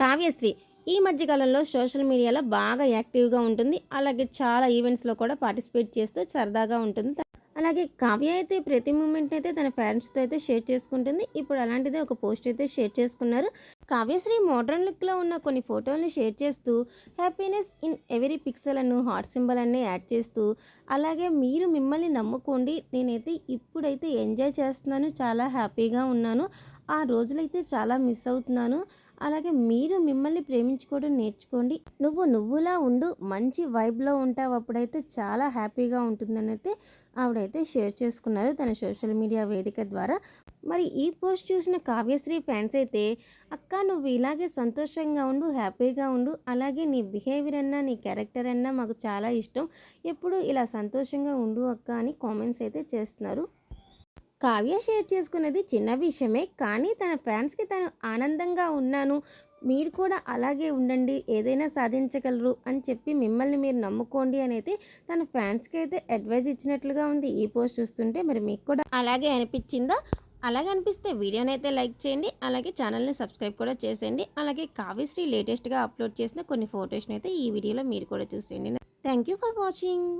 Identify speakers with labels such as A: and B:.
A: కావ్యశ్రీ ఈ మధ్యకాలంలో సోషల్ మీడియాలో బాగా యాక్టివ్గా ఉంటుంది. అలాగే చాలా ఈవెంట్స్లో కూడా పార్టిసిపేట్ చేస్తూ సరదాగా ఉంటుంది. అలాగే కావ్య అయితే ప్రతి మూమెంట్ అయితే తన పేరెంట్స్తో అయితే షేర్ చేసుకుంటుంది. ఇప్పుడు అలాంటిదే ఒక పోస్ట్ అయితే షేర్ చేసుకున్నారు. కావ్యశ్రీ మోడర్న్ లుక్లో ఉన్న కొన్ని ఫోటోలను షేర్ చేస్తూ హ్యాపీనెస్ ఇన్ ఎవరీ పిక్సెల్ అను హార్ట్ సింబల్ అన్నీ యాడ్ చేస్తూ అలాగే మీరు మిమ్మల్ని నమ్ముకోండి. నేనైతే ఇప్పుడైతే ఎంజాయ్ చేస్తున్నాను. చాలా హ్యాపీగా ఉన్నాను. ఆ రోజులైతే చాలా మిస్ అవుతున్నాను. అలాగే మీరు మిమ్మల్ని ప్రేమించుకోవడం నేర్చుకోండి. నువ్వు నువ్వులా ఉండు మంచి వైబ్లో ఉంటావు అప్పుడైతే చాలా హ్యాపీగా ఉంటుందని అయితే ఆవిడైతే షేర్ చేసుకున్నారు తన సోషల్ మీడియా వేదిక ద్వారా. మరి ఈ పోస్ట్ చూసిన కావ్యశ్రీ ఫ్యాన్స్ అయితే అక్క నువ్వు ఇలాగే సంతోషంగా ఉండు హ్యాపీగా ఉండు అలాగే నీ బిహేవియర్ అన్నా నీ క్యారెక్టర్ అన్నా మాకు చాలా ఇష్టం. ఎప్పుడు ఇలా సంతోషంగా ఉండు అక్క అని కామెంట్స్ అయితే చేస్తున్నారు. కావ్య షేర్ చేసుకున్నది చిన్న విషయమే. కానీ తన ఫ్యాన్స్కి తను ఆనందంగా ఉన్నాను. మీరు కూడా అలాగే ఉండండి. ఏదైనా సాధించగలరు అని చెప్పి మిమ్మల్ని మీరు నమ్ముకోండి అని అయితే తన ఫ్యాన్స్కి అయితే అడ్వైజ్ ఇచ్చినట్లుగా ఉంది. ఈ పోస్ట్ చూస్తుంటే మరి మీకు కూడా అలాగే అనిపించిందా? అలాగే అనిపిస్తే వీడియోని అయితే లైక్ చేయండి. అలాగే ఛానల్ని సబ్స్క్రైబ్ కూడా చేసేయండి. అలాగే కావ్యశ్రీ లేటెస్ట్గా అప్లోడ్ చేసిన కొన్ని ఫొటోస్ని అయితే ఈ వీడియోలో మీరు కూడా చూసేయండి. Thank you for watching.